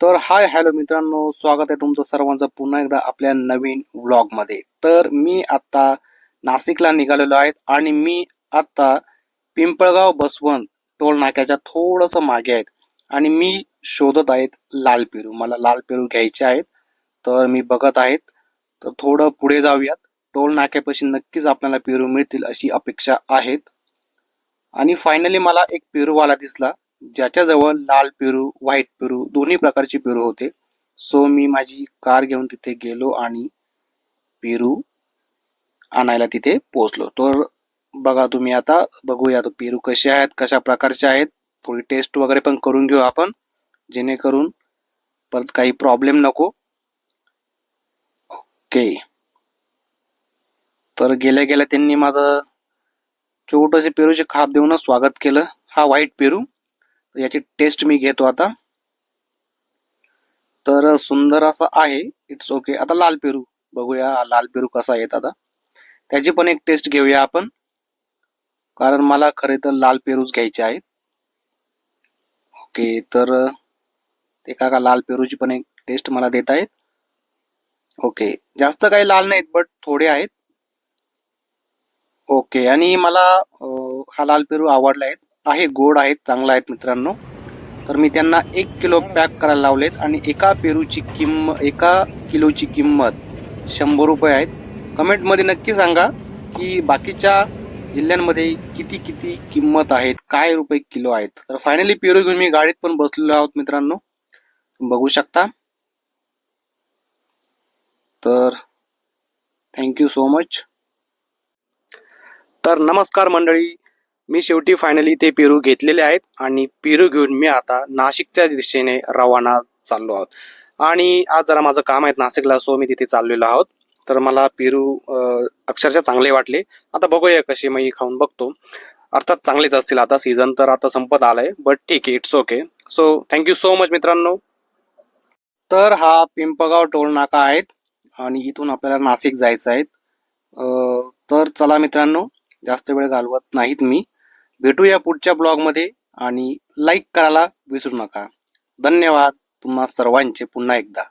तर hi hello मित्रांनो स्वागत आहे तुमचं सर्वांचं पुन्हा एकदा आपल्या नवीन व्लॉगमध्ये. तर मी आता नाशिकला निघालेलो आहे आणि मी आता पिंपळगाव बसवंत टोल नाक्याच्या थोडंसं मागे आहेत. आणि मी शोधत आहेत लाल पेरू. मला लाल पेरू घ्यायचे आहेत. तर मी बघत आहेत. तर थोडं पुढे जाऊयात. टोल नाक्यापाशी नक्कीच आपल्याला पेरू मिळतील अशी अपेक्षा आहेत. आणि फायनली मला एक पेरूवाला दिसला. ज्याच्याजवळ लाल पेरू व्हाईट पेरू दोन्ही प्रकारचे पेरू होते. सो मी माझी कार घेऊन तिथे गेलो आणि पेरू आणायला तिथे पोचलो तर बघा तुम्ही आता बघूया तो पेरू कसे आहेत कशा प्रकारचे आहेत. थोडी टेस्ट वगैरे पण करून घेऊ आपण जेणेकरून परत काही प्रॉब्लेम नको. ओके तर गेल्या गेल्या त्यांनी माझं छोटंसे पेरूचे खाप देऊनच स्वागत केलं. हा व्हाईट पेरू याची टेस्ट मी घेतो आता. तर सुंदर असं आहे. इट्स ओके आता लाल पेरू. बघूया लाल पेरू कसा येत आता. त्याची पण एक टेस्ट घेऊया आपण. कारण मला खरे तर लाल पेरूच घ्यायचे आहेत. ओके तर ते काका लाल पेरूची पण एक टेस्ट मला देत आहेत. ओके जास्त काही लाल नाहीत बट थोडे आहेत. ओके आणि मला हा लाल पेरू आवडला आहेत आहे गोड आहेत चांगला आहेत मित्रांनो. तर मी त्यांना एक किलो पॅक करायला लावलेत आणि एका पेरूची किंम एका किलोची किंमत शंभर रुपये आहेत. कमेंटमध्ये नक्की सांगा की बाकीच्या जिल्ह्यांमध्ये किती किती किंमत आहेत काय रुपये किलो आहेत. तर फायनली पेरू घेऊन मी गाडीत पण बसलेलो आहोत मित्रांनो. बघू शकता. तर थँक्यू सो मच तर नमस्कार मंडळी. मी शेवटी फायनली ते पेरू घेतलेले आहेत आणि पेरू घेऊन मी आता नाशिकच्या दिशेने रवाना चाललो आहोत. आणि आज जरा माझं काम आहे नाशिकला सो मी तिथे चाललेलो आहोत. तर मला पेरू अक्षरशः चांगले वाटले. आता बघूया कसे मी खाऊन बघतो. अर्थात चांगलेच असतील आता सीझन तर आता संपत आलाय बट ठीक आहे it's okay so thank you so much मित्रांनो. तर हा पिंपगाव टोल नाका आहेत आणि इथून आपल्याला नाशिक जायचं आहे. तर चला मित्रांनो जास्त वेळ घालवत नाहीत मी. भेटूया पुढच्या ब्लॉगमध्ये आणि लाईक करायला विसरू नका. धन्यवाद. तुम्हा सर्वांचे पुन्हा एकदा.